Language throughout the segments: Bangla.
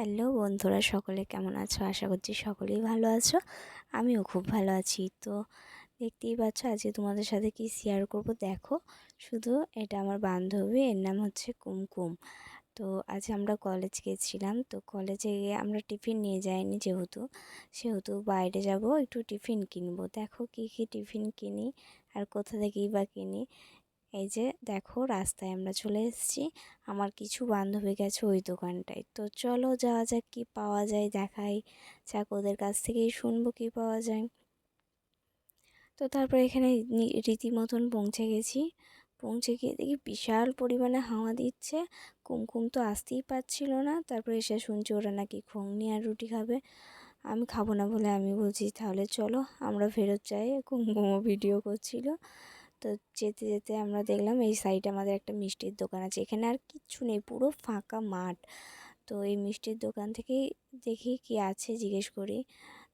হ্যালো বন্ধুরা, সকলে কেমন আছো? আশা করছি সকলেই ভালো আছো। আমিও খুব ভালো আছি। তো দেখতেই পাচ্ছ, আজকে তোমাদের সাথে কি শেয়ার করব? দেখো, শুধু এটা আমার বান্ধবী, এর নাম হচ্ছে কুমকুম। তো আজ আমরা কলেজ গেছিলাম। তো কলেজে গিয়ে আমরা টিফিন নিয়ে যাইনি যেহেতু, সেহেতু বাইরে যাব, একটু টিফিন কিনবো। দেখো কী কী টিফিন কিনি, আর কোথা থেকেই বা কিনি। এই যে দেখো রাস্তায় আমরা চলে এসেছি। আমার কিছু বান্ধবী গেছে ওই দোকানটায়। তো চলো যাওয়া যাক কী পাওয়া যায়, দেখাই। যাক ওদের কাছ থেকেই শুনব কী পাওয়া যায়। তো তারপর এখানে রীতিমতন পৌঁছে গেছি। পৌঁছে গিয়ে দেখি বিশাল পরিমাণে হাওয়া দিচ্ছে। কুমকুম তো আসতেই পারছিল না। তারপরে এসে শুনছি ওরা নাকি ঘুগনি আর রুটি খাবে। আমি খাব না বলে আমি বলছি, তাহলে চলো, আমরা ফেরত যাই। কুমকুমও ভিডিও করছিল। তো যেতে যেতে আমরা দেখলাম এই সাইডে আমাদের একটা মিষ্টির দোকান আছে। এখানে আর কিচ্ছু নেই, পুরো ফাঁকা মাঠ। তো এই মিষ্টির দোকান থেকেই দেখি কি আছে জিজ্ঞেস করি।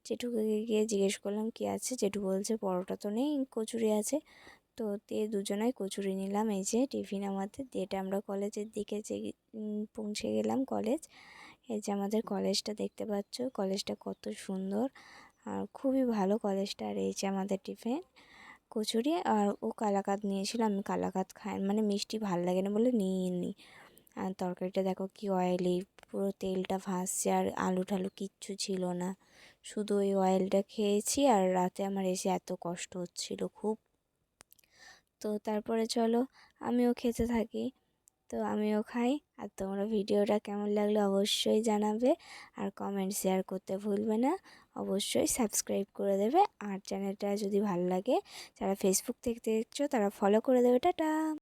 জেঠুকে গিয়ে জিজ্ঞেস করলাম, কি আছে? জেঠু বলছে, পরোটা তো নেই, কচুরি আছে। তো দিয়ে দুজনাই কচুরি নিলাম। এই যে টিফিন আমাদের দিয়েটা আমরা কলেজের দিকে যে পৌঁছে গেলাম কলেজ। এই যে আমাদের কলেজটা দেখতে পাচ্ছ, কলেজটা কত সুন্দর। আর খুবই ভালো কলেজটা আর এই যে আমাদের টিফিন। কচুরি আর ও কালাকাত নিয়েছিল, আমি কালাকাত খাই মানে মিষ্টি ভালো লাগে না বলে নিয়ে নিই আর তরকারিটা দেখো কি অয়েলি পুরো তেলটা ভাসছে আর আলু ঠালু কিচ্ছু ছিল না। শুধু ওই অয়েলটা খেয়েছি আর রাতে আমার এসে এত কষ্ট হচ্ছিল খুব। তো তারপরে চলো, আমিও খেতে থাকি। তো আমিও খাই। আর তোমরা ভিডিওটা কেমন লাগল অবশ্যই জানাবে। আর কমেন্ট শেয়ার করতে ভুলবে না। অবশ্যই সাবস্ক্রাইব করে দেবে। আর চ্যানেলটা যদি ভালো লাগে, যারা ফেসবুক থেকে দেখছ, তারা ফলো করে দেবে। টাটা!